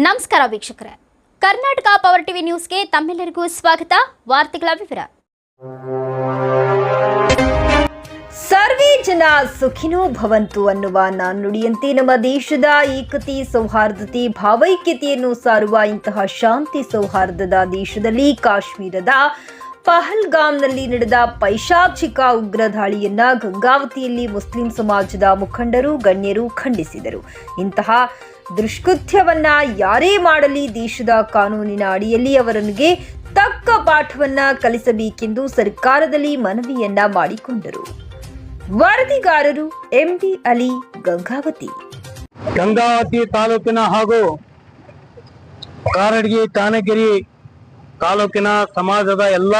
ನಮಸ್ಕಾರ ವೀಕ್ಷಕರೇ. Karnataka power TV ನ್ಯೂಸ್ಗೆ ತಮ್ಮೆಲ್ಲರಿಗೂ ಸ್ವಾಗತ. ವಾರ್ತೆಗಳ ವಿವರ. ಸರ್ವೇ ಜನ ಸುಖಿನೋ ಭವಂತು ಅನ್ನುವ ನುಡಿಯಂತೆ ನಮ್ಮ ದೇಶದ ಏಕತೆ ಸೌಹಾರ್ದತೆ ಭಾವೈಕ್ಯತೆಯನ್ನು ಸಾರುವ ಇಂತಹ ಶಾಂತಿ ಸೌಹಾರ್ದದ ದೇಶದಲ್ಲಿ ಕಾಶ್ಮೀರದ ಪಹಲ್ಗಾಮ್ನಲ್ಲಿ ನಡೆದ ಪೈಶಾಚಿಕ ಉಗ್ರ ದಾಳಿಯನ್ನ ಗಂಗಾವತಿಯಲ್ಲಿ ಮುಸ್ಲಿಂ ಸಮಾಜದ ಮುಖಂಡರು, ಗಣ್ಯರು ಖಂಡಿಸಿದರು. ಇಂತಹ ದುಷ್ಕೃತ್ಯವನ್ನ ಯಾರೇ ಮಾಡಲಿ ದೇಶದ ಕಾನೂನಿನ ಅಡಿಯಲ್ಲಿ ಅವರನಿಗೆ ತಕ್ಕ ಪಾಠವನ್ನ ಕಲಿಸಬೇಕೆಂದು ಸರ್ಕಾರದಲ್ಲಿ ಮನವಿಯನ್ನ ಮಾಡಿಕೊಂಡರು. ವರದಿಗಾರರು ಎಂಡಿ ಅಲಿ ಗಂಗಾವತಿ. ಗಂಗಾವತಿ ತಾಲೂಕಿನ ಹಾಗೂ ಕಾರಡ್ಗಿ ಕಾನಗಿರಿ ತಾಲೂಕಿನ ಸಮಾಜದ ಎಲ್ಲ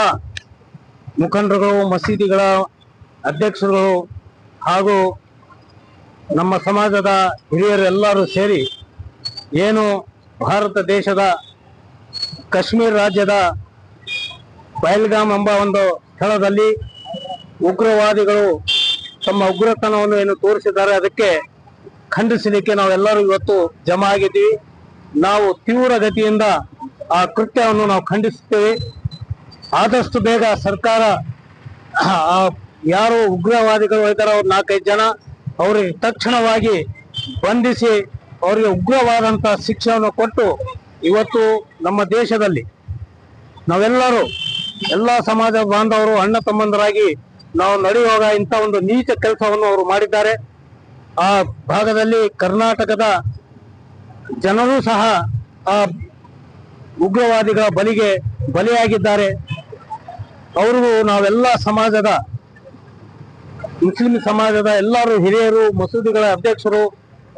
ಮುಖಂಡರುಗಳು, ಮಸೀದಿಗಳ ಅಧ್ಯಕ್ಷರುಗಳು ಹಾಗೂ ನಮ್ಮ ಸಮಾಜದ ಹಿರಿಯರು ಎಲ್ಲರೂ ಸೇರಿ ಏನು ಭಾರತ ದೇಶದ ಕಾಶ್ಮೀರ ರಾಜ್ಯದ ಪಹಲ್ಗಾಮ್ ಎಂಬ ಒಂದು ಸ್ಥಳದಲ್ಲಿ ಉಗ್ರವಾದಿಗಳು ತಮ್ಮ ಉಗ್ರತನವನ್ನು ಏನು ತೋರಿಸಿದ್ದಾರೆ ಅದಕ್ಕೆ ಖಂಡಿಸಲಿಕ್ಕೆ ನಾವೆಲ್ಲರೂ ಇವತ್ತು ಜಮ ಆಗಿದ್ದೀವಿ. ನಾವು ತೀವ್ರ ಗತಿಯಿಂದ ಆ ಕೃತ್ಯವನ್ನು ನಾವು ಖಂಡಿಸುತ್ತೇವೆ. ಆದಷ್ಟು ಬೇಗ ಸರ್ಕಾರ ಯಾರು ಉಗ್ರವಾದಿಗಳು ಇದ್ದಾರೆ, ಅವ್ರು ನಾಲ್ಕೈದು ಜನ, ಅವರಿಗೆ ತಕ್ಷಣವಾಗಿ ಬಂಧಿಸಿ ಅವರಿಗೆ ಉಗ್ರವಾದಂತ ಶಿಕ್ಷೆಯನ್ನು ಕೊಟ್ಟು ಇವತ್ತು ನಮ್ಮ ದೇಶದಲ್ಲಿ ನಾವೆಲ್ಲರೂ ಎಲ್ಲ ಸಮಾಜ ಬಾಂಧವರು, ಅಣ್ಣ ತಮ್ಮಂದರಾಗಿ ನಾವು ನಡೆಯುವಾಗ ಇಂಥ ಒಂದು ನೀಚ ಕೆಲಸವನ್ನು ಅವರು ಮಾಡಿದ್ದಾರೆ. ಆ ಭಾಗದಲ್ಲಿ ಕರ್ನಾಟಕದ ಜನರು ಸಹ ಆ ಉಗ್ರವಾದಿಗಳ ಬಲಿಗೆ ಬಲಿಯಾಗಿದ್ದಾರೆ. ಅವರು ನಾವೆಲ್ಲ ಸಮಾಜದ ಮುಸ್ಲಿಂ ಸಮಾಜದ ಎಲ್ಲರೂ ಹಿರಿಯರು, ಮಸೂದಿಗಳ ಅಧ್ಯಕ್ಷರು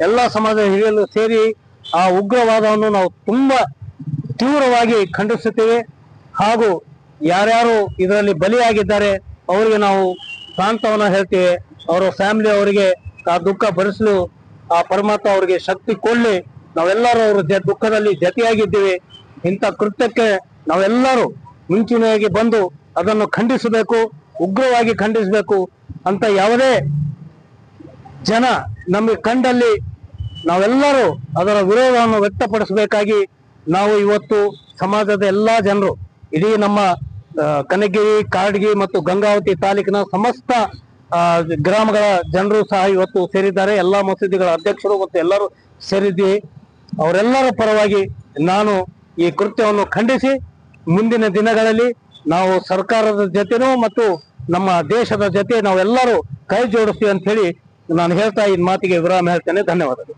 ಎಲ್ಲ ಸಮಾಜದ ಹಿರಿಯರು ಸೇರಿ ಆ ಉಗ್ರವಾದವನ್ನು ನಾವು ತುಂಬಾ ತೀವ್ರವಾಗಿ ಖಂಡಿಸುತ್ತೇವೆ. ಹಾಗೂ ಯಾರ್ಯಾರು ಇದರಲ್ಲಿ ಬಲಿಯಾಗಿದ್ದಾರೆ, ಅವರಿಗೆ ನಾವು ಸಾಂತ್ವನ ಹೇಳ್ತೇವೆ. ಅವರ ಫ್ಯಾಮಿಲಿ ಅವರಿಗೆ ಆ ದುಃಖ ಭರಿಸಲು, ಆ ಪರಮಾತ್ಮ ಅವರಿಗೆ ಶಕ್ತಿ ಕೊಡಲಿ. ನಾವೆಲ್ಲರೂ ಅವರ ದುಃಖದಲ್ಲಿ ಜತೆಯಾಗಿದ್ದೀವಿ. ಇಂಥ ಕೃತ್ಯಕ್ಕೆ ನಾವೆಲ್ಲರೂ ಮುಂಚೂಣಿಯಾಗಿ ಬಂದು ಅದನ್ನು ಖಂಡಿಸಬೇಕು, ಉಗ್ರವಾಗಿ ಖಂಡಿಸಬೇಕು ಅಂತ ಯಾವುದೇ ಜನ ನಮಗೆ ಕಂಡಲ್ಲಿ ನಾವೆಲ್ಲರೂ ಅದರ ವಿರೋಧವನ್ನು ವ್ಯಕ್ತಪಡಿಸಬೇಕಾಗಿ ನಾವು ಇವತ್ತು ಸಮಾಜದ ಎಲ್ಲಾ ಜನರು, ಇಡೀ ನಮ್ಮ ಕನಗಿರಿ, ಕಾಡ್ಗಿ ಮತ್ತು ಗಂಗಾವತಿ ತಾಲೂಕಿನ ಸಮಸ್ತ ಗ್ರಾಮಗಳ ಜನರು ಸಹ ಇವತ್ತು ಸೇರಿದ್ದಾರೆ. ಎಲ್ಲಾ ಮಸೀದಿಗಳ ಅಧ್ಯಕ್ಷರು ಮತ್ತು ಎಲ್ಲರೂ ಸೇರಿದ್ವಿ. ಅವರೆಲ್ಲರ ಪರವಾಗಿ ನಾನು ಈ ಕೃತ್ಯವನ್ನು ಖಂಡಿಸಿ, ಮುಂದಿನ ದಿನಗಳಲ್ಲಿ ನಾವು ಸರ್ಕಾರದ ಜೊತೆನೂ ಮತ್ತು ನಮ್ಮ ದೇಶದ ಜೊತೆ ನಾವೆಲ್ಲರೂ ಕೈ ಜೋಡಿಸ್ತೀವಿ ಅಂತ ಹೇಳಿ ನಾನು ಹೇಳ್ತಾ ಈ ಮಾತಿಗೆ ವಿರಾಮ ಹೇಳ್ತೇನೆ. ಧನ್ಯವಾದಗಳು.